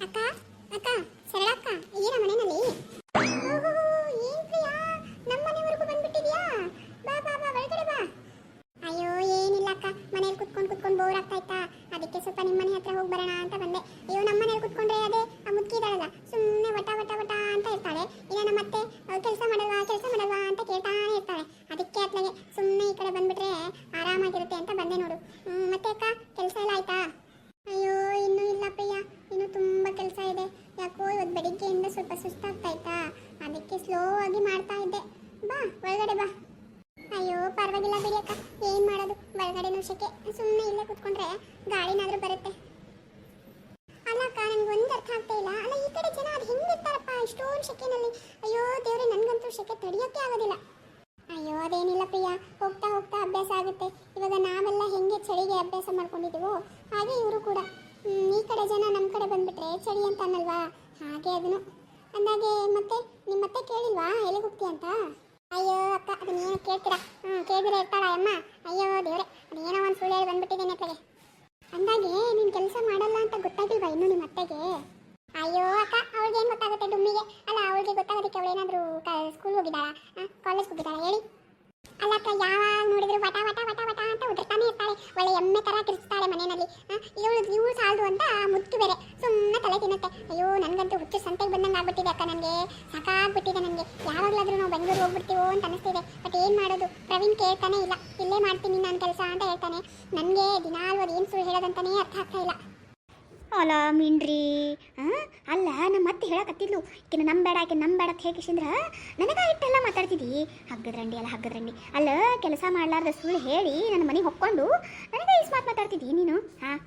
ಅಕ್ಕ ಅಕ್ಕ, ಸರಳ ಅಕ್ಕ ಏನ ಮನೆಯಲ್ಲಿ ಏನ್ ಪ್ರಿಯಾ, ನಮ್ಮ ಮನೆವರೆಗೂ ಬಂದ್ಬಿಟ್ಟಿದ್ಯಾ? ಬಾ ಬಾ ಬಾ, ಒಳಗಡೆ ಬಾ. ಅಯ್ಯೋ, ಏನಿಲ್ಲ ಅಕ್ಕ ಮನೇಲಿ ಕುತ್ಕೊಂಡು ಅದಕ್ಕೆ ಸ್ವಲ್ಪ ನಿಮ್ಮ ಮನೆ ಹತ್ರ ಅಂತ ಬಂದೆ. ಅಯ್ಯೋ, ನಮ್ಮ ಅದೇ ಮುದುಕಿದಾಳಲ್ಲ ಸುಮ್ಮನೆ ವಟ ವಟ ವಟ ಅಂತ ಇರ್ತಾಳೆ. ಇಲ್ಲ ನಮ್ಮ ಮತ್ತೆ ಕೆಲಸ ಮಾಡಲ್ವಾ ಕೆಲಸ ಮಾಡಲ್ವಾ ಅಂತ ಕೇಳ್ತಾನೆ ಇರ್ತಾಳೆ ಅದಕ್ಕೆ ಅತ್ಲಾಗೆ ಸುಮ್ಮನೆ ಈ ಕಡೆ ಬಂದ್ಬಿಟ್ರೆ ಆರಾಮಾಗಿರುತ್ತೆ ಅಂತ ಬಂದೆ ನೋಡು ಹ್ಮ್, ಮತ್ತೆ ಅಕ್ಕ ಕೆಲಸ ಎಲ್ಲ ಆಯ್ತಾ ಅಯ್ಯೋ ಇನ್ನೂ ಇಲ್ಲ ಪ್ರಿಯ ಇನ್ನು ತುಂಬಾ ಕೆಲಸ ಇದೆ ಯಾಕೋ ಇವತ್ತು ಬೆಳಿಗ್ಗೆಯಿಂದ ಸ್ವಲ್ಪ ಸುಸ್ತಾಗ್ತಾ ಇತ್ತಾ ಅದಕ್ಕೆ ಸ್ಲೋ ಆಗಿ ಮಾಡ್ತಾ ಇದ್ದೆ ಬಾ ಒಳಗಡೆ ಬಾ ಅಯ್ಯೋ ಪರವಾಗಿಲ್ಲ ಬಿಡಿ ಅಕ್ಕ ಏನ್ ಮಾಡೋದು ನಿಮಿಷಕ್ಕೆ ಸುಮ್ಮನೆ ಇಲ್ಲೇ ಕುತ್ಕೊಂಡ್ರೆ ಗಾಳಿನಾದ್ರೂ ಬರುತ್ತೆ. ಅಲ್ಲಕ್ಕ ನನ್ಗೆ ಒಂದು ಅರ್ಥ ಆಗ್ತಾ ಇಲ್ಲ. ಅಲ್ಲ, ಈ ಕಡೆ ಜನ ಅದು ಹೆಂಗಿರ್ತಾರಪ್ಪ ಇಷ್ಟೊಂದು ಶೆಕೆನಲ್ಲಿ ಅಯ್ಯೋ, ದೇವ್ರೆ, ನನಗಂತೂ ಶೆಕೆ ತಡಿಯೋಕ್ಕೆ ಆಗೋದಿಲ್ಲ. ಅಯ್ಯೋ, ಅದೇನಿಲ್ಲ ಪ್ರಿಯ. ಹೋಗ್ತಾ ಹೋಗ್ತಾ ಅಭ್ಯಾಸ ಆಗುತ್ತೆ. ಇವಾಗ ನಾವೆಲ್ಲ ಹೆಂಗೆ ಚಳಿಗೆ ಅಭ್ಯಾಸ ಮಾಡ್ಕೊಂಡಿದ್ದೀವೋ ಹಾಗೆ ಇವರು ಕೂಡ. ಈ ಕಡೆ ಜನ ನಮ್ಮ ಕಡೆ ಬಂದ್ಬಿಟ್ರೆ ಚಳಿ ಅಂತ ಅನ್ನಲ್ವಾ? ಹಾಗೆ ಅದನ್ನು ಅಂದಾಗೆ ಮತ್ತೆ ನಿಮ್ಮ ಮತ್ತೆ ಕೇಳಿಲ್ವಾ? ಎಲ್ಲಿಗೆ ಹೋಗ್ತೀಯ ಅಂತ? ಅಯ್ಯೋ ಅಕ್ಕ ಅದನ್ನೇನು ಕೇಳ್ತೀರಾ? ಹ್ಞೂ ಕೇಳಿದ್ರೆ ಇರ್ತಾಳ ಅಮ್ಮ ಅಯ್ಯೋ ದೇವ್ರೆ ಅದೇನೋ ಒಂದು ಸುಳ್ಳು ಹೇಳಿ ಬಂದ್ಬಿಟ್ಟಿದ್ದೀನಿ ಅತ್ತಗೆ ಅಂದಾಗೆ ನೀನು ಕೆಲಸ ಮಾಡಲ್ಲ ಅಂತ ಗೊತ್ತಾಗಿಲ್ವಾ ಇನ್ನು ನಿಮ್ಮ ಅತ್ತೆಗೆ? ಅಯ್ಯೋ ಅಕ್ಕ, ಅವಳಿಗೆ ಏನು ಗೊತ್ತಾಗುತ್ತೆ ಡುಮ್ಮಿಗೆ? ಅಲ್ಲ, ಅವಳಿಗೆ ಗೊತ್ತಾಗೋದಕ್ಕೆ ಅವಳು ಏನಾದರೂ ಸ್ಕೂಲ್ ಹೋಗಿದ್ದಾಳಾ? ಕಾಲೇಜ್ ಹೋಗಿದ್ದಾಳಾ? ಹೇಳಿ. ಅಲ್ಲ ಯಾವ ನೋಡಿದ್ರು ವಟ ವಟ ವಟ ವಟ ಅಂತ ಉದುರ್ತಾನೆ ಇರ್ತಾಳೆ ಒಳ್ಳೆ ಎಮ್ಮೆ ತರ ಕಿರಿಸ್ತಾಳೆ ಮನೆಯಲ್ಲಿ. ಇವಳು ಇವಳು ಸಾಲದು ಅಂತ ಮುತ್ತು ಬೇರೆ. ಸುಮ್ಮನೆ ತಲೆ ತಿನ್ನುತ್ತೆ. ಅಯ್ಯೋ, ನನಗಂತೂ ಹುಚ್ಚು ಸಂತೆಗೆ ಬಂದಂಗೆ ಆಗ್ಬಿಟ್ಟಿದೆ ಅಕ್ಕ ನನಗೆ. ಸಾಕಾಗ್ಬಿಟ್ಟಿದೆ ನನಗೆ. ಯಾವಾಗಲಾದ್ರೂ ನಾವು ಬೆಂಗಳೂರು ಹೋಗ್ಬಿಡ್ತೀವೋ ಅಂತ ಅನಿಸ್ತಿದೆ ಬಟ್ ಏನು ಮಾಡೋದು? ಪ್ರವೀಣ್ ಕೇಳ್ತಾನೆ ಇಲ್ಲ. ಇಲ್ಲೇ ಮಾಡ್ತೀನಿ ನಾನು ಕೆಲಸ ಅಂತ ಹೇಳ್ತಾನೆ. ನನಗೆ ದಿನಾಲು ಏನು ಸುಳ್ಳು ಹೇಳೋದಂತಾನೇ ಅರ್ಥ ಆಗ್ತಾ ಇಲ್ಲ. ಅಲ್ಲ ಮೀನ್ರಿ. ಅಲ್ಲ ನಮ್ಮ ಮತ್ತೆ ಹೇಳಕತ್ತಿದ್ಲು. ಈಕಿನ ನಂಬೇಡ ಆಕೆ ನಂಬೇಡ ಅಂತ ಹೇಗಿಶಂದ್ರ ನನಗೆ ಇಟ್ಟೆಲ್ಲ ಮಾತಾಡ್ತಿದ್ದಿ. ಹಗ್ಗದ್ರಂಡಿ ಅಲ್ಲ ಹಗ್ಗದ್ರಂಡಿ. ಅಲ್ಲ, ಕೆಲಸ ಮಾಡಲಾರ್ದ ಸುಳ್ಳು ಹೇಳಿ ನನ್ನ ಮನೆಗೆ ಹೊಕ್ಕೊಂಡು ನನಗೆ ಇಸ್ ಮಾತು ಮಾತಾಡ್ತಿದ್ದಿ ನೀನು? ಹಾಂ.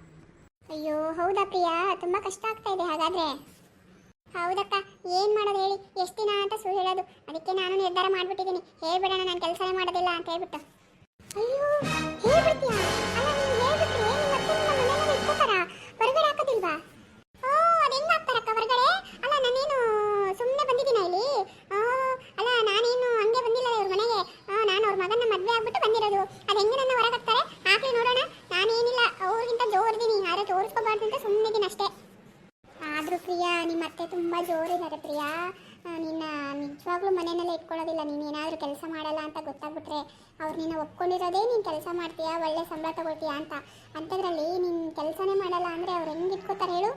ಅಯ್ಯೋ, ಹೌದಾ ಪ್ರಿಯಾ? ತುಂಬಾ ಕಷ್ಟ ಆಗ್ತಾ ಇದೆ ಹಾಗಾದ್ರೆ. ಹೌದಕ್ಕ, ಏನು ಮಾಡೋದು ಹೇಳಿ? ಎಷ್ಟು ದಿನ ಅಂತ ಸುಳ್ಳು ಹೇಳೋದು. ಅದಕ್ಕೆ ನಾನು ನಿರ್ಧಾರ ಮಾಡಿಬಿಟ್ಟಿದ್ದೀನಿ. ಹೇಳ್ಬಿಡೋಣ, ನಾನು ಕೆಲಸನೇ ಮಾಡೋದಿಲ್ಲ ಅಂತ ಹೇಳ್ಬಿಟ್ಟು. ಅಯ್ಯೋ, ಹೇಳ್ಬಿಡ್ತೀಯಾ? ಅಲ್ಲ ಗೊತ್ತಾಗ್ಬಿಟ್ರೆ ಅವ್ರು ನಿನ್ನ ಒಪ್ಕೊಂಡಿರೋದೇ ನೀನು ಕೆಲಸ ಮಾಡ್ತೀಯಾ, ಒಳ್ಳೆ ಸಂಬಳ ತಗೊಳ್ತೀಯಾ ಅಂತ. ಅಂಥದ್ರಲ್ಲಿ ನೀನು ಕೆಲಸನೇ ಮಾಡಲ್ಲ ಅಂದರೆ ಅವ್ರು ಹೆಂಗೆ ಇಟ್ಕೋತಾರೆ ಹೇಳು?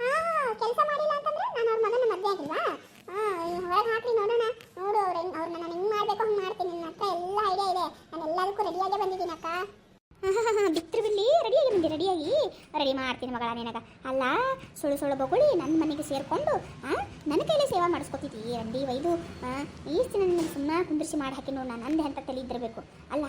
ಹಾಂ ಕೆಲಸ ಮಾಡಿಲ್ಲ ಅಂತಂದ್ರೆ ನಾನು ಅವ್ರ ಮಗನ ಮದುವೆ ಆಗಿಲ್ವಾ? ಹಾಂ ಹೊರಗೆ ಹಾಕಿ ನೋಡೋಣ. ನೋಡು ಅವ್ರು ಹೆಂಗೆ ನಾನು ಹೆಂಗೆ ಮಾಡಬೇಕು, ಹಂಗೆ ಮಾಡ್ತೀನಿ. ನನ್ನ ಹತ್ರ ಎಲ್ಲ ಐಡಿಯಾ ಇದೆ. ನಾನು ಎಲ್ಲದಕ್ಕೂ ರೆಡಿಯಾಗೇ ಬಂದಿದ್ದೀನಿ ಅಕ್ಕ ಬಿತ್ತರು ಬಿಲ್ಲಿ ರೆಡಿಯಾಗಿ ಬಂದಿ ರೆಡಿಯಾಗಿ. ರೆಡಿ ಮಾಡ್ತೀನಿ ಮಗಳ ನಿನಗ. ಅಲ್ಲ, ಸುಳ್ಳು ಸುಳ್ಳು ಬೊಗಳಿ ನನ್ನ ಮನೆಗೆ ಸೇರಿಕೊಂಡು ನನ್ನ ಕೈಲೇ ಸೇವಾ ಮಾಡಿಸ್ಕೊತಿದ್ದಿ. ರಂಡಿ, ವೈದು ಈಸ್ಟ್ ನನ್ನ ಸುಮ್ಮನೆ ಕುಂದಿರಿಸಿ ಮಾಡಿ ಹಾಕಿ ನೋಡಿ, ನಾನು ನಂದು ಅಂತ ತಲೆ ಇದ್ದಿರಬೇಕು. ಅಲ್ಲ,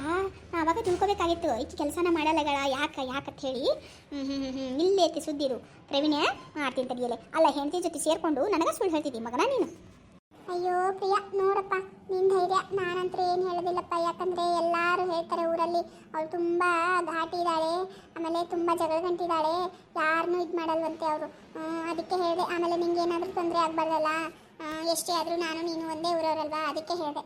ನಾ ಅವಾಗ ತಿಳ್ಕೊಬೇಕಾಗಿತ್ತು, ಈಕೆ ಕೆಲಸನ ಮಾಡಲ್ಲಗಳ, ಯಾಕೆ ಹೇಳಿ. ಹ್ಞೂ ಹ್ಞೂ ಹ್ಞೂ ಇಲ್ಲೇ ಐತಿ ಸುದ್ದಿರು. ಪ್ರವೀಣ್ಯ ಮಾಡ್ತೀನಿ ತಡಿಯಲೆ. ಅಲ್ಲ, ಹೆಂಡತಿ ಜೊತೆ ಸೇರಿಕೊಂಡು, ನನಗೆ ಸುಳ್ಳು ಹೇಳ್ತಿದ್ದಿ ಮಗನ ನೀನು? ಅಯ್ಯೋ ಪ್ರಿಯ, ನೋಡಪ್ಪ, ನಿನ್ ಧೈರ್ಯ. ನಾನಂತ್ರ ಏನು ಹೇಳೋದಿಲ್ಲಪ್ಪ. ಯಾಕಂದ್ರೆ ಎಲ್ಲರೂ ಹೇಳ್ತಾರೆ ಊರಲ್ಲಿ, ಅವಳು ತುಂಬಾ ಘಾಟಿ ಇದ್ದಾಳೆ, ಆಮೇಲೆ ತುಂಬಾ ಜಗಳ ಗಂಟಿದ್ದಾಳೆ ಯಾರನ್ನೂ ಇದು ಮಾಡಲ್ವಂತೆ ಅವರು. ಅದಕ್ಕೆ ಹೇಳಿದೆ, ಆಮೇಲೆ ನಿಂಗೆ ಏನಾದರೂ ತೊಂದರೆ ಆಗ್ಬಾರ್ದಲ್ಲ? ಎಷ್ಟೇ ಆದರೂ ನಾನು ನೀನು ಒಂದೇ ಊರವರಲ್ವಾ? ಅದಕ್ಕೆ ಹೇಳಿದೆ.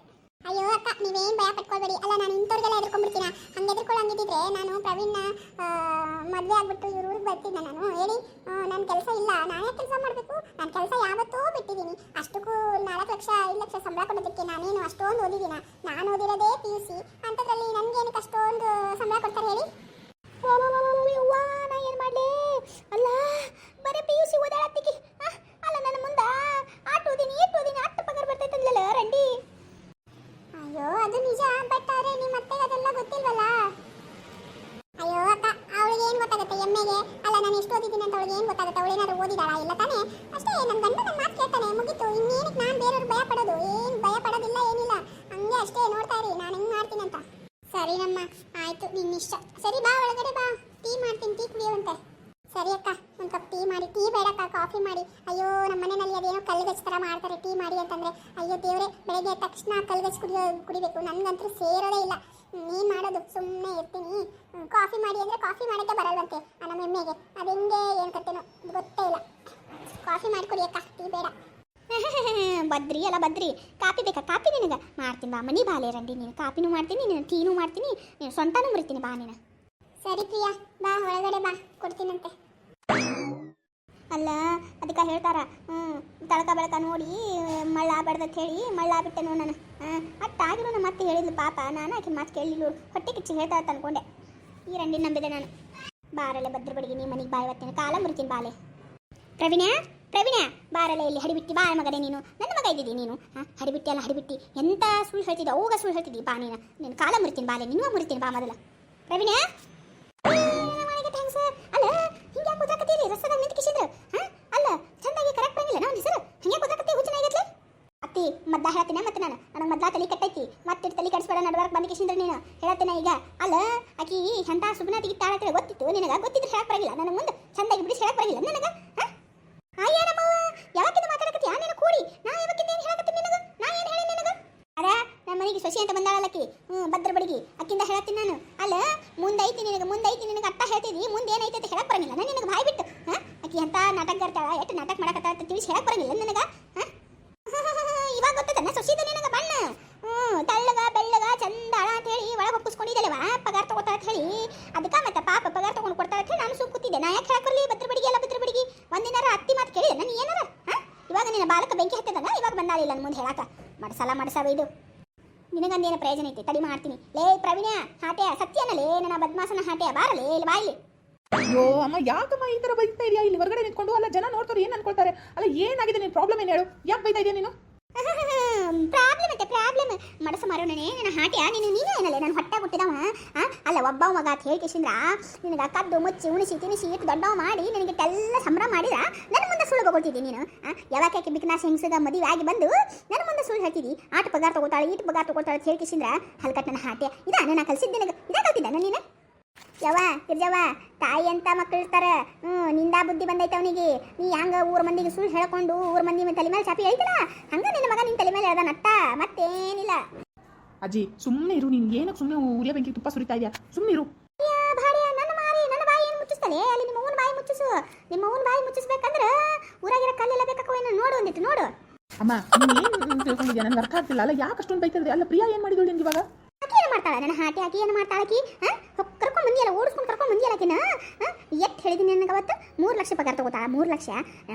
ಅಯ್ಯೋ ಅಕ್ಕ, ನೀವೇನು ಭಯ ಪಟ್ಕೊಳ್ಬೇಡಿ. ಅಲ್ಲ, ನಾನು ಇಂಥವ್ರಿಗೆಲ್ಲ ಎದ್ಕೊಂಡ್ಬಿಡ್ತೀನ ಹಂಗೆ ಎದ್ಕೊಳ್ಳಂಗಿದ್ರೆ ನಾನು ಪ್ರವೀಣ್ನ ಮದುವೆ ಆಗ್ಬಿಟ್ಟು ಇವ್ರ ಊರಿಗೆ ಬರ್ತಿದ್ದೆ ನಾನು. ಹೇಳಿ ನನ್ನ ಕೆಲಸ ಇಲ್ಲ. ನಾನೇ ಕೆಲಸ ಮಾಡಬೇಕು? ನನ್ನ ಕೆಲಸ ಯಾವತ್ತೂ ಬಿಟ್ಟಿದ್ದೀನಿ ಅಷ್ಟಕ್ಕೂ ನಾಲ್ಕು ಲಕ್ಷ, ಐದು ಲಕ್ಷ ಸಂಬಳ ಕೊಡೋದಕ್ಕೆ ನಾನೇನು ಅಷ್ಟೊಂದು ಓದಿದ್ದೀನ ನಾನು ಓದಿರೋದೇ ಪಿ ಯು ಸಿ ಅಂಥದ್ರಲ್ಲಿ ನನಗೇನಕ್ಕೆ ಅಷ್ಟೊಂದು ಸಂಬಳ ಕೊಡ್ತಾರೆ ಹೇಳಿ? ಏನು ಮಾಡಲಿ? ಸರಿ ನಮ್ಮ ಆಯ್ತು, ನಿನ್ನ ಇಷ್ಟ. ಸರಿ, ಬಾ ಒಳಗಡೆ ಬಾ. ಟೀ ಮಾಡ್ತೀನಿ, ಟೀ ಕುಡಿಯುವಂತೆ. ಸರಿ ಅಕ್ಕ, ಒಂದು ಕಪ್ ಟೀ ಮಾಡಿ. ಟೀ ಬೇಡಕ್ಕ ಕಾಫಿ ಮಾಡಿ. ಅಯ್ಯೋ ನಮ್ಮ ಮನೆಯಲ್ಲಿ ಅದೇನೋ ಕಲ್ಗಚ್ಚ ಥರ ಮಾಡ್ತಾರೆ ಟೀ ಮಾಡಿ ಅಂತಂದ್ರೆ, ಅಯ್ಯೋ ದೇವರೇ, ಬೆಳಗ್ಗೆ ತಕ್ಷಣ ಕಲ್ಗಚ್ಚ ಕುಡಿಯೋ, ಕುಡಿಬೇಕು. ನನಗಂತೂ ಸೇರೋದೇ ಇಲ್ಲ. ನೀನು ಮಾಡೋದು ಸುಮ್ಮನೆ ಇರ್ತೀನಿ. ಕಾಫಿ ಮಾಡಿ ಅಂದರೆ ಕಾಫಿ ಮಾಡೋಕ್ಕೆ ಬರಲ್ವಂತೆ ನಮ್ಮ ಎಮ್ಮೆಗೆ ಅದು ಹೆಂಗೆ ಏನು ಗೊತ್ತೇ ಇಲ್ಲ. ಕಾಫಿ ಮಾಡಿ ಕುಡಿಯಕ್ಕ ಟೀ ಬೇಡ. ಬದ್ರಿ ಅಲ್ಲ ಬದ್ರಿ ಕಾಪಿ ಬೇಕಾ? ಕಾಪಿ ನಿನಗೆ? ಮಾಡ್ತೀನಿ ಬಾ. ಮನಿ ಬಾಲೆ ರಂಡಿ ನೀನು. ಕಾಪಿನೂ ಮಾಡ್ತೀನಿ, ನೀನು ಟೀನೂ ಮಾಡ್ತೀನಿ, ನೀನು ಸ್ವಂತನೂ ಮುರಿತೀನಿ ಬಾ ನೀನು. ಸರಿ ಪ್ರಿಯಾ, ಬಾ, ಒಳಗಡೆ ಬಾ, ಕೊಡ್ತೀನಂತೆ. ಅಲ್ಲ, ಅದಕ್ಕೆ ಹೇಳ್ತಾರ ಹ್ಞೂ ತಳಕ ಬೆಳಕ ನೋಡಿ, ಮಳ್ಳ ಬೆಡ್ದತ್ ಹೇಳಿ, ಮಳ್ಳ ಬಿಟ್ಟೆ ನಾನು. ಹಾಂ ಅಟ್ಟಾಗಿರೋ ನಮ್ಮ ಮತ್ತೆ ಹೇಳಿದ್ಲು ಪಾಪ. ನಾನು ಆಕೆ ಮಾತು ಕೇಳಿಲ್ಲ ಹೊಟ್ಟೆ ಕಿಚ್ಚಿ ಹೇಳ್ತಾರೆ ಅನ್ಕೊಂಡೆ. ಈ ರಂಡಿ ನಂಬಿದೆ ನಾನು. ಬಾರಲೆ ಬದ್ರ ಬಡಿಗೆ, ನೀ ಮನೆಗೆ ಬಾಯ್ ಬರ್ತೀನಿ ಕಾಲ ಮುರ್ತೀನಿ ಬಾಲೆ. ಪ್ರವೀಣ? ಪ್ರವೀಣ, ಬಾರಲೆ ಇಲ್ಲಿ ಹಡಿಬಿಟ್ಟಿ, ಬಾ ಮಗನೇ ನೀನು. ನನ್ನ ಮಗ ಇದ್ದಿದ್ದಿ ನೀನು? ಹಾಂ? ಹಡಿಬಿಟ್ಟಿ ಅಲ್ಲ, ಹಡಿಬಿಟ್ಟಿ. ಎಂತ ಸುಳ್ಳು ಹೇಳ್ತಿದ್ದೆ ಅವಾಗ ಸುಳ್ಳು ಹೇಳ್ತಿದ್ದಿ. ಬಾ ನೀನು. ನೀನು ಕಾಲ ಮುರಿತೀನಿ, ಬಾಲೆ. ನೀನು ಮುರಿತೀನಿ, ಬಾ ಮೊದಲ. ಪ್ರವೀಣ? ಥ್ಯಾಂಕ್ಸ್ ಅಲ್ಲ, ಹಿಂಗೆ ಯಾಕೆ ಕೂತಾಕತ್ತೀರಿ ರಸ್ತೆದಾಗ ನಿಂತು ಕಿಸಿದ್ರು ಹಾಂ? ಅಲ್ಲ, ಚಂದಾಗಿ ಕರೆಕ್ಟ್ ಬಂದಿಲ್ಲ ನಾವು ಹೆಸರು ಹಿಂಗೆ ಕೂತಾಕತ್ತಿ ಹುಚ್ಚನ ಆಗತ್ಲೆ ಅತ್ತಿ ಮದ್ದ ಹೇಳ್ತೀನಿ ಮತ್ತೆ ನಾನು. ನನಗೆ ಮದ್ದ ತಲೆ ಕಟ್ಟೈತಿ. ಮತ್ತೆ ತಲೆ ಕಡಿಸ್ಬೇಡ ನಡ್ಬಾರಕ್ ಬಂದು ಕಿಸಿಂದ್ರೆ ನೀನು. ಹೇಳ್ತೇನೆ ಈಗ. ಅಲ್ಲ, ಆಕಿ, ಎಂತ ಸುಬ್ನಾತಿಗೆ ತಾಳತ್ತೇಳಿ ಗೊತ್ತಿತ್ತು. ನಿನಗೆ ಗೊತ್ತಿದ್ರೆ ಹೇಳಕ್ ಬರಂಗಿಲ್ಲ. ನನಗೆ ಮುಂದೆ ಚಂದಾಗಿ ಬಿಡಿಸಿ ಹೇಳಕ್ ಬರಂಗಿಲ್ಲ. ನನಗೆ? ಹಾಂ ಅಯ್ಯನಮ್ಮ ಯಾವಾಗಿಂದ ಮಾತಾಡಕತ್ತಿ ಯಾ ನೀನು ಕೂಡಿ. ನಾ ಯಾವಾಗಿಂದ ಏನು ಹೇಳಕತ್ತೀನಿ ನಿನಗೆ? ನಾ ಏನು ಹೇಳಿ ನಿನಗೆ? ಅದ ನಮ್ಮ ಮನೆಗೆ ಸೊಸಿ ಅಂತ ಬಂದಾಳಲ್ಲಕ್ಕಿ ಹ್ಞೂ ಭದ್ರ ಬಡಿಗಿ. ಅಕ್ಕಿಂದ ಹೇಳತ್ತೀನಿ ನಾನು. ಅಲ್ಲ, ಮುಂದೈತಿ ನಿನಗೆ ಮುಂದೈತಿ ನಿನಗೆ ಅಟ್ಟ ಹೇಳ್ತಿದ್ದಿ ಮುಂದೆ ಏನೈತಿ ಅಂತ ಹೇಳಕ್ ಬರಂಗಿಲ್ಲ. ನಾನು ನಿನಗೆ ಬಾಯ್ ಬಿಟ್ಟು ಅಕ್ಕಿ ಅಂತ ನಾಟಕ ಬರ್ತಾಳ ಎಷ್ಟು ನಾಟಕ ಮಾಡಕತ್ತಾಳ ಅಂತ ತಿಳಿಸಿ ಹೇಳಕ್ಕೆ ಬರಂಗಿಲ್ಲ ನನಗೆ ಹಾಂ ಇವಾಗ ಗೊತ್ತದ ಸೊಸಿದ ನಿನಗೆ ಬಣ್ಣ ಹ್ಞೂ ತೆಳ್ಳಗ ಬೆಳ್ಳಗ ಚಂದಾಳ ಅಂತ ಹೇಳಿ ಒಳಗೆ ಒಪ್ಪಿಸ್ಕೊಂಡಿದ್ದಲ್ಲವ ಪಗಾರ ತಗೋತಾ ಅಂತ ಹೇಳಿ ಅದಕ್ಕೆ ಮತ್ತೆ ಪಾಪ ಪಗಾರ ತಗೊಂಡು ಕೊಡ್ತಾ ಅಂತ ಹೇಳಿ ನಾನು ಸುಮ್ ಕೂತಿದ್ದೆ ನಾ ಯಾಕೆ ಹೇಳಕ್ ಬರಲಿ ಭದ್ರ ಬಡಿಗೆ ಎಲ್ಲ ಭದ್ರ ಬಡಿಗೆ ಒಂದಿನಾರ ಅತ್ತಿ ಮಾತು ಕೇಳಿದೆ ನಾನು ಏನಾರ ಹಾಂ ಇವಾಗ ನಿನ್ನ ಬಾಲಕ ಬೆಂಕಿ ಹತ್ತದಲ್ಲ ಇವಾಗ ಬಂದಾಲಿಲ್ಲ ನನ್ನ ಮುಂದೆ ಹೇಳಕ. ಮಡಸಲ್ಲ ಮಡಸವ ಇದು. ನಿನಗಂದೇನು ಪ್ರಯೋಜನ ಐತಿ ತಡಿ ಮಾಡ್ತೀನಿ. ಲೇ ಪ್ರವೀಣ ಹಾಟೆ ಸತ್ಯನಲೇ ನನ್ನ ಬದ್ಮಾಸನ ಹಾಟೆ ಬಾರಲೇ ಇಲ್ಲಿ ಬಾಯಿಲಿ. ಅಯ್ಯೋ ಅಮ್ಮ ಯಾಕಮ್ಮ ಈ ಥರ ಬೈತಾ ಇದೆಯಾ? ಇಲ್ಲಿ ಹೊರಗಡೆ ನಿಂತ್ಕೊಂಡು ಅಲ್ಲ ಜನ ನೋಡ್ತಾರೆ ಏನು ಅನ್ಕೊಳ್ತಾರೆ? ಅಲ್ಲ ಏನಾಗಿದೆ ನಿನ್ನ ಪ್ರಾಬ್ಲಮ್ ಏನು ಹೇಳು? ಯಾಕೆ ಬೈತಾ ಇದೆಯಾ ನೀನು? ಪ್ರಾಬ್ಲಮ್ ಐತೆ ಪ್ರಾಬ್ಲಮ್ ಮಡಸ ಮಾರೋಣನೆ ನನ್ನ ಹಾಟ್ಯಾ? ನೀನು, ನೀನೇ ಏನಲ್ಲ? ನಾನು ಹೊಟ್ಟೆ ಹುಟ್ಟಿದವ? ಅಲ್ಲ, ಒಬ್ಬ ಮಗ ಅಂತ ಹೇಳಿ ನಿನಗೆ ಕದ್ದು ಮುಚ್ಚಿ, ಉಣಿಸಿ, ತಿನಿಸಿ ಇಟ್ಟು ದೊಡ್ಡವ ಮಾಡಿ, ನಿನಗೆ ಎಲ್ಲ ಸಂಭ್ರಮ ಮಾಡಿದ? ನನ್ನ ಮುಂದೆ ಸುಳ್ಳು ತಗೊಳ್ತಿದ್ದಿ ನೀನು? ಆಕೆ ಬಿಕ್ನಾಸ್ ಹೆಂಗಸದ ಮದುವೆ ಆಗಿ ಬಂದು ನನ್ನ ಮುಂದೆ ಸುಳ್ಳು ಹೇಳ್ತಿದ್ದಿ? ಆಟ ಪಗಾರ ತಗೋತಾಳೆ, ಈಟ್ ಪಗಾರ ತಗೋತಾಳೆ ಅಂತ ಹೇಳಿ ಹಲ್ಕಟ್ ನನ್ನ ಹಾಟ್ಯ. ಇದ, ನಾನು ಕಲಿಸಿದ್ದೆ ನನಗೆ? ಇದ ನೀನು? ಯವ್ವ ಇರ್ಜವ ತಾಯಿ ಅಂತ ಮಕ್ಕಳಿರ್ತಾರ ಹ್ಞೂ ನಿಂದ ಬುದ್ಧಿ ಬಂದೈತೆ ಅವನಿಗೆ. ನೀ ಹಂಗ ಊರ ಮಂದಿಗೆ ಸುಳ್ಳು ಹೇಳ್ಕೊಂಡು ಊರ ಮಂದಿ ತಲೆ ಮೇಲೆ ಚಾಪಿ ಹೇಳ್ತಿಲ್ಲ ಹಂಗ ನಿನ್ನ ಮಗ ನಿನ್ನ ತಲೆ ಮೇಲೆ ಹೇಳ್ದ ನಟ್ಟ? ಮತ್ತೇನಿಲ್ಲ. ಅಜ್ಜಿ ಸುಮ್ಮನೆ ಇರು ನೀನು ಏನಕ್ಕೆ ಸುಮ್ಮನೆ ಉರಿಯ ಬೆಂಕಿ ತುಪ್ಪ ಸುರಿತಾ ಇದೆಯಾ? ಸುಮ್ಮನೆ ಇರು. ಭಾಡ್ಯ, ನನ್ನ ಮಾರಿ ನನ್ನ ಬಾಯಿ ಏನು ಮುಚ್ಚಿಸ್ತಲೆ? ಅಲ್ಲಿ ನಿಮ್ಮ ಅವ್ವನ ಬಾಯಿ ಮುಚ್ಚಿಸು. ನಿಮ್ಮ ಅವ್ವನ ಬಾಯಿ ಮುಚ್ಚಿಸ್ಬೇಕಂದ್ರೆ ಊರಾಗಿರೋ ಕಲ್ಲೆಲ್ಲ ಬೇಕಾಕವ ಏನು ನೋಡು ಒಂದಿಟ್ಟು ನೋಡು. ಅಮ್ಮ ನೀನು ಏನು ತಿಳ್ಕೊಂಡಿದ್ಯಾ? ನನಗೆ ಅರ್ಥ ಆಗ್ತಿಲ್ಲ. ಅಲ್ಲ ಯಾಕೆ ಅಷ್ಟೊಂದು ಬೈತಾ ಇದ್ರೆ? ಅಲ್ಲ ಪ್ರಿಯಾ ಏನು ಮಾಡಿದಳು ನಿನ್ಗೆ ಇವಾಗ? ಹಾಕಿ ಏನು ಮಾಡ್ತಾಳೆ? ನನ್ನ ಹಾಟಿ ಆಕಿ ಏನು ಮಾಡ್ತಾಳ ಆಕಿ ಹಾಂ ಬಂದಿಯಲ್ಲ ಓಡಿಸ್ಕೊಂಡು ಕರ್ಕೊಂಡು ಬಂದಿಯಲ್ಲ ಆಕಿನ ಎತ್ತು ಹೇಳಿದ್ದೀನಿ ನನಗೆ ಅವತ್ತು? ಮೂರು ಲಕ್ಷ ಪಗಾರ ತಗೋತಾಳ ಮೂರು ಲಕ್ಷ?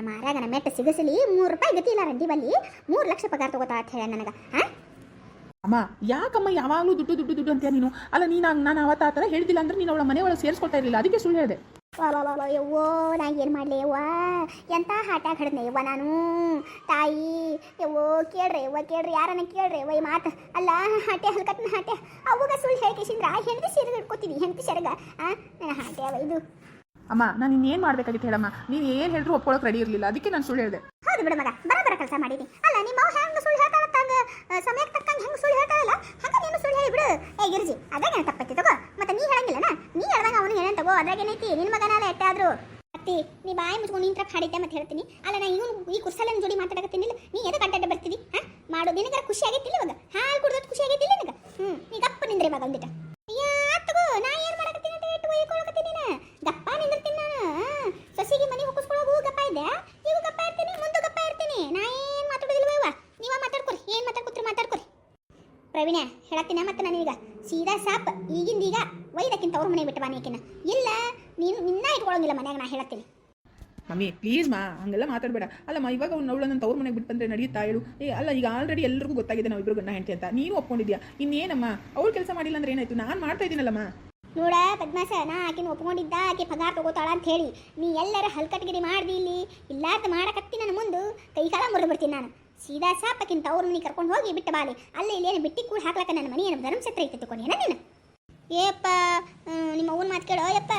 ಮಾರ್ಯಾಗ ನಮ್ಮ ಮೆಟ್ಟ ಸಿಗಸಲಿ, ಮೂರು ರೂಪಾಯಿ ಗತಿ ಇಲ್ಲ ರಂಡಿ ಬಲ್ಲಿ. ಮೂರು ಲಕ್ಷ ಪಗಾರ ತಗೋತಾಳ ಅಂತ ಹೇಳ ನನಗೆ ಅಮ್ಮ, ಯಾಕಮ್ಮ ಯಾವಾಗಲೂ ದುಡ್ಡು ದುಡ್ಡು ದುಡ್ಡು ಅಂತೀಯ ನೀನು? ಅಲ್ಲ, ನೀನು ನಾನು ಅವತ್ತು ಆ ಥರ ಹೇಳಿದಿಲ್ಲ ಅಂದ್ರೆ ನೀನು ಅವಳ ಮನೆ ಒಳಗೆ ಸೇರಿಸ್ಕೊಳ್ತಾ ಇರಲಿಲ್ಲ. ಅದಕ್ಕೆ ಸುಳ್ಳು ಹೇಳಿದೆ. ಯವ್ವೋ ನಾ ಏನು ಮಾಡಲಿ ಯವ್ವ ಎಂಥ ಹಾಟ ಹಿಡ್ದೆ ಯವ್ವ ನಾನು? ತಾಯಿ ಯವ್ವೋ ಕೇಳ್ರಿ ಯವ್ವ ಕೇಳ್ರಿ ಯಾರನ್ನ ಕೇಳ್ರಿ ಯವ್ವ ಈ ಮಾತು? ಅಲ್ಲ ಹಾಟೆ ಹಲ್ಕತ್ನ ಹಾಟೆ ಅವಾಗ ಸುಳ್ಳು ಹೇಳ್ಕೇಶಿಂದ್ರ ಹೆಂಡತಿ ಸೀರೆ ಹಿಡ್ಕೊತೀನಿ ಹೆಂಡತಿ ಸೆರಗ ಆ? ನನ್ನ ಹಾಟೆ ಅವ ಇದು. ಅಮ್ಮ ನಾನು ಇನ್ನೇನು ಮಾಡ್ಬೇಕಾಗಿತ್ತು ಹೇಳಮ್ಮ? ನೀನು ಏನು ಹೇಳಿದ್ರು ಒಪ್ಕೊಳ್ಳೋಕೆ ರೆಡಿ ಇರಲಿಲ್ಲ. ಅದಕ್ಕೆ ನಾನು ಸುಳ್ಳು ಹೇಳಿದೆ. ಹೌದು ಬಿಡು ಮಗ ಬರಬರ ಕೆಲಸ ಮಾಡೀನಿ ಅಲ್ಲ ನಿಮ್ಮ ಅವ್ ಹೆಂಗೆ ಸುಳ್ಳು ಹೇಳ್ತಾಳತ್ತಂಗ ಸಮಯಕ್ಕೆ ತಕ್ಕಂಗೆ ಹೆಂಗ್ ಸುಳ್ಳು ಹೇಳ್ತಾಳಲ್ಲ, ಹಂಗೆ ನೀನು ಸುಳ್ಳು ಹೇಳಿ ಬಿಡು ಏ, ಗಿರ್ಜಿ ಅದ್ರಾಗೇನು ತಪ್ಪೈತಿ ತಗೋ. ಮತ್ತೆ ನೀ ಹೇಳಂಗಿಲ್ಲನ? ನೀ ಹೇಳ್ದಂಗ ಅವನು ಏನೇನು ತಗೋ ಅದ್ರಾಗೇನೈತಿ ನಿನ್ನ ಮಗನಾಲ ಎಟ್ಟಾದ್ರು ಅತ್ತಿ, ನೀ ಬಾಯಿ ಮುಚ್ಕೊಂಡು ನಿಂತ್ರ ಹಾಡಿದ್ದೆ ಮತ್ತೆ ಹೇಳ್ತೀನಿ. ಅಲ್ಲ, ನಾ ಇವನು ಈ ಕುರ್ಸಲ್ಲಿ ಜೋಡಿ ಮಾತಾಡಕತ್ತೀನಿಲ್ಲ ನೀ ಎದಕ್ಕೆ ಅಡ್ಡಾಡ ಬರ್ತೀವಿ ಹಾ? ಮಾಡು, ನಿನಗರ ಖುಷಿ ಆಗೈತಿಲ್ಲ ಇವಾಗ ಹಾಲು ಕುಡ್ದದ್ದು ಖುಷಿ ಆಗೈತಿಲ್ಲ ನಿನಗೆ ಹ್ಞೂ ನೀ ಗಪ್ಪ ನಿಂದ್ರೆ ಇವಾಗ ಒಂದಿಟ ಅಯ್ಯ ತಗೋ ನಾ ಏನು ಮಾಡಕತ್ತೀನಿ ಅಂತ ಇಟ್ಟು ಒಯ್ಕೊಳಕತ್ತೀನಿ ನಾನು ಗಪ್ಪ ನಿಂದಿರ್ತೀನಿ ನಾನು ಸೊಸಿಗೆ ಮನೆ ಹೊಕ್ಕಿಸ್ಕೊಳ್ಳೋಗು ಗಪ್ಪ ಇದ್ದೆ ಈಗ ಗಪ್ಪ ಇರ್ತೀನಿ ಮುಂದೆ ಗಪ್ಪ ಇರ್ತೀನಿ ನಾ ಏನು ಮಾತಾಡೋದಿಲ್ವ ಇವ ನೀವ ಮಾತಾಡ್ಕೊರಿ ಏನು ಮಾತಾಡ್ಕೊತ್ರಿ ಮಾತಾಡ್ಕೊರಿ ಪ್ರವೀಣ ಹೇಳತ್ತೀನ ಮತ್ತೆ ನಾನೀಗ ಸೀದಾ ಸಾಪ್ ಈಗಿಂದ ಈಗ ಒಯ್ದಕ್ಕಿಂತ ಅವ್ರ ಮನೆ ಬಿಟ್ಟು ಬಾನಿಕಿನ ಇಲ್ಲ ನೀನು ನಿನ್ನ ಇಟ್ಕೊಳ್ಳೋಂಗಿಲ್ಲ ಮನ್ಯಾಗ ನಾ ಹೇಳತ್ತೀನಿ. ಮಮ್ಮಿ ಪ್ಲೀಸ್ ಮಾ ಹಂಗೆಲ್ಲ ಮಾತಾಡಬೇಡ. ಅಲ್ಲಮ್ಮ ಇವಾಗ ಅವ್ನು ಅವಳನ್ನ ತವ್ರ ಮನೆಗೆ ಬಿಟ್ಟು ಬಂದರೆ ನಡೆಯುತ್ತಾ ಹೇಳು. ಏ ಅಲ್ಲ ಈಗ ಆಲ್ರೆಡಿ ಎಲ್ಲರಿಗೂ ಗೊತ್ತಾಗಿದೆ ನಾವು ಇಬ್ಬರು ಗಂಡ ಹೆಂಡತಿ ಅಂತ. ನೀನು ಒಪ್ಕೊಂಡಿದ್ಯಾ? ಇನ್ನೇನಮ್ಮ? ಅವಳು ಕೆಲಸ ಮಾಡಿಲ್ಲ ಅಂದ್ರೆ ಏನಾಯ್ತು? ನಾನು ಮಾಡ್ತಾ ಇದ್ದೀನಲ್ಲಮ್ಮ. ನೋಡ ಪದ್ಮಾಸ ನಾ ಆಕಿನ ಒಪ್ಕೊಂಡಿದ್ದ ಆಕೆ ಪಗಾರ ತಗೋತಾಳ ಅಂತ ಹೇಳಿ. ನೀ ಎಲ್ಲರ ಹಲ್ಕಟ್ಗಿರಿ ಮಾಡ್ದಿ ಇಲ್ಲಿ. ಇಲ್ಲಾತ ಮಾಡಕತ್ತಿ ನನ್ನ ಮುಂದೆ. ಕೈ ಕಾಲ ಮುರಿದು ಬಿಡ್ತೀನಿ ನಾನು. ಸೀದಾ ಸಾಪಕ್ಕಿಂತ ಅವ್ರ ಮನೆ ಕರ್ಕೊಂಡು ಹೋಗಿ ಬಿಟ್ಟು ಬಾಲಿ. ಅಲ್ಲಿ ಇಲ್ಲೇನು ಬಿಟ್ಟಿ ಕೂಡ ಹಾಕ್ಲಕ್ಕ ನನ್ನ ಮನೆ? ಏನು ಧರ್ಮಛತ್ರ ಐತೆ ತಿಳ್ಕೊಂಡಿನ ನೀನು? ಏಪ್ಪ ನಿಮ್ಮ ಅವ್ವನ ಮಾತು ಕೇಳೋ ಯಪ್ಪ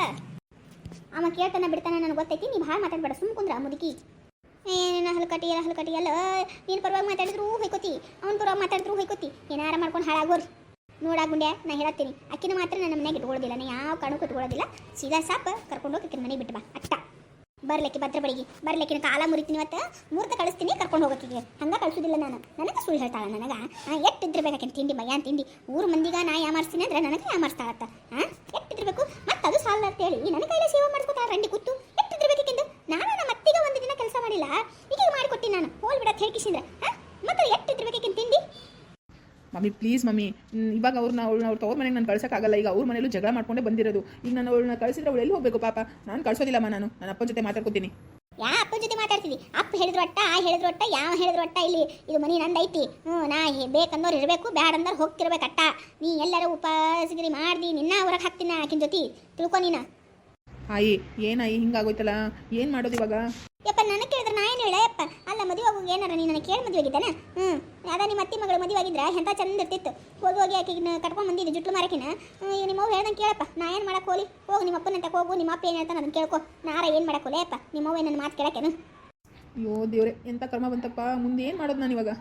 ಅವ ಕೇಳ್ತಾನ ಬಿಡ್ತಾನೆ ನನಗೆ ಗೊತ್ತೈತಿ, ನೀ ಭಾಳ ಮಾತಾಡ್ಬೇಡ ಸುಮ್ಮ ಕುಂದ್ರ ಮುದುಕಿ. ಏನೇನ ಹಲ್ಕಟಿ, ಎಲ್ಲ ಹಲ್ಕಟಿ, ಎಲ್ಲ ನೀನು ಪರವಾಗಿ ಮಾತಾಡಿದ್ರು ಹೊಯ್ಕೋತಿ, ಅವ್ನ ಪರವಾಗಿ ಮಾತಾಡಿದ್ರು ಹೊಯ್ಕೋತಿ. ಏನಾರ ಮಾಡ್ಕೊಂಡು ಹಾಳಾಗೋರಿ. ನೋಡಾ ಗುಂಡ್ಯ, ನಾ ಹೇಳತ್ತೀನಿ, ಅಕ್ಕಿನ ಮಾತ್ರ ನನ್ನ ಮನೆಗೆ ಇಟ್ಕೊಳ್ಳೋದಿಲ್ಲ ನಾ ಯಾವ ಕಾರಣಕ್ಕೂ ಇಟ್ಕೊಳ್ಳೋದಿಲ್ಲ ಸೀದಾ ಸಾಪ ಕರ್ಕೊಂಡು ಹೋಗಿ ಅಕ್ಕಿನ ಮನೆಗೆ ಬಿಟ್ಟು ಬಾ, ಅಟ್ಟ. ಬರ್ಲಿಕ್ಕೆ, ಭದ್ರ ಬಡಿಗೆ ಬರ್ಲಿಕ್ಕಿನ ಕಾಲ ಮುರಿತೀನಿ ಇವತ್ತು. ಮೂರ್ತ ಕಳಿಸ್ತೀನಿ, ಕರ್ಕೊಂಡು ಹೋಗೋಕಿಗೆ ಹಂಗೆ ಕಳಿಸೋದಿಲ್ಲ ನಾನು. ನನಗೆ ಸುಳ್ಳು ಹೇಳ್ತಾಳ ನನಗೆ. ಎಟ್ಟಿದ್ದಿರ್ಬೇಕಾಕಿನ ತಿಂಡಿ ಮಯ್ಯಾನ್ ತಿಂಡಿ? ಊರು ಮಂದಿಗ ನಾ ಯಾಮಾರಿಸ್ತೀನಿ ಅಂದ್ರೆ ನನಗೆ ಯಾಮಾರಿಸ್ತಾಳತ್ತ ಹಾಂ ಎಟ್ಟಿದ್ದಿರ್ಬೇಕು ಮತ್ತೆ ಅದು ಸಾಲ ಅಂತೇಳಿ ನನ್ನ ಕೈಲೇ ಸೇವೆ ಮಾಡ್ಕೋತಾಳ ರಂಡಿ ಕೂತು. ಎಟ್ಟಿದ್ದಿರ್ಬೇಕಿಂದು ನಾನು ನಮ್ಮ ಅತ್ತಿಗೆ ಒಂದು ದಿನ ಕೆಲಸ ಮಾಡಿಲ್ಲ. ಈಗ ಮಾಡಿಕೊಟ್ಟಿ ನಾನು. ಹೋಲ್ ಬಿಡಕ್ಕೆ ಹೇಳ್ಕಿಸಿದ್ರೆ ಹಾಂ ಮತ್ತೆ ಎಟ್ಟಿದ್ದಿರ್ಬೇಕಿನ ತಿಂಡಿ? ಮಮ್ಮಿ ಪ್ಲೀಸ್ ಮಮ್ಮಿ ಇವಾಗ ಅವ್ರನ್ನ ಅವ್ಳನ್ನ ಅವ್ರ ತವ್ರ ಮನೆಗೆ ನಾನು ಕಳ್ಸೋಕ್ಕಾಗಲ್ಲ ಈಗ ಅವ್ರ ಮನೇಲೂ ಜಗಳ ಮಾಡ್ಕೊಂಡೇ ಬಂದಿರೋದು. ಈಗ ನಾನು ಅವಳನ್ನ ಕಳಿಸಿದ್ರೆ ಅವಳು ಎಲ್ಲಿ ಹೋಗಬೇಕು ಪಾಪ? ನಾನು ಕಳ್ಸೋದಿಲ್ಲಮ್ಮ ನಾನು. ನನ್ನ ಅಪ್ಪನ ಜೊತೆ ಮಾತಾಡ್ಕೊತೀನಿ. ಯಾ ಅಪ್ಪನ ಜೊತೆ ಮಾತಾಡ್ತೀವಿ. ಅಪ್ಪ ಹೇಳಿದ್ರು ಒಟ್ಟ ಆ ಹೇಳಿದ್ರು ಒಟ್ಟ ಯಾವ ಹೇಳಿದ್ರು ಒಟ್ಟ ಇಲ್ಲಿ. ಇದು ಮನಿ ನಂದು ಐತಿ ಹ್ಞೂ ನಾ ಬೇಕಂದವ್ರು ಇರಬೇಕು ಬ್ಯಾಡ ಅಂದವ್ರು ಹೋಗ್ತಿರ್ಬೇಕಟ್ಟ ನೀ ಎಲ್ಲರೂ ಉಪಾಸಗಿರಿ ಮಾಡಿದಿ ನಿನ್ನ ಹೊರಗೆ ಹಾಕ್ತೀನಿ ಆಕಿನ ಜೊತೆ. ತಿಳ್ಕೊ ನೀನು. ಆಯಿ ಏನಾಯಿ? ಹಿಂಗಾಗೋಯ್ತಲ್ಲ? ಏನು ಮಾಡೋದು ಇವಾಗ? ಯಪ್ಪ, ನನಗೆ ಕೇಳಿದ್ರೆ ನಾ ಏನು ಹೇಳ? ಯಪ್ಪ, ಅಲ್ಲ, ಮದುವೆ ಹೋಗಿ ಏನಾರ ನೀನು ನನಗೆ ಕೇಳಿ ಮದುವೆ ಆಗಿದ್ದಾನೆ? ಹ್ಞೂ ಅದ ನಿಮ್ಮ ಅತ್ತಿ ಮಗಳು ಮದುವೆ ಆಗಿದ್ರೆ ಎಂಥ ಚಂದ ಇರ್ತಿತ್ತು. ಹೋಗಿ ಹೋಗಿ ಆಕೆಗೆ ಕಟ್ಕೊಂಡು ಬಂದಿದ್ದು ಜುಟ್ಲು ಮಾರಕಿನ. ನಿಮ್ಮ ಅವ್ವ ಹೇಳ್ದಂಗೆ ಕೇಳಪ್ಪ, ನಾ ಏನು ಮಾಡಕ್ಕೆ ಹೋಗಿ ಹೋಗಿ ನಿಮ್ಮ ಅಪ್ಪನ ಹೋಗು ನಿಮ್ಮ ಅಪ್ಪ ಏನು ಹೇಳ್ತಾನೆ ಅದನ್ನು ಕೇಳ್ಕೊ. ನಾರ ಏನು ಮಾಡಕ್ಕೆ ಹೋಲೆಯಪ್ಪ ನಿಮ್ಮ ಅವ್ವ ನನ್ನ ಮಾತು ಕೇಳಕ್ಕೇನು? ಅಯ್ಯೋ ದೇವ್ರೆ ಎಂಥ ಕ್ರಮ ಬಂತಪ್ಪ? ಮುಂದೆ ಏನು ಮಾಡೋದು ನಾನು ಇವಾಗ?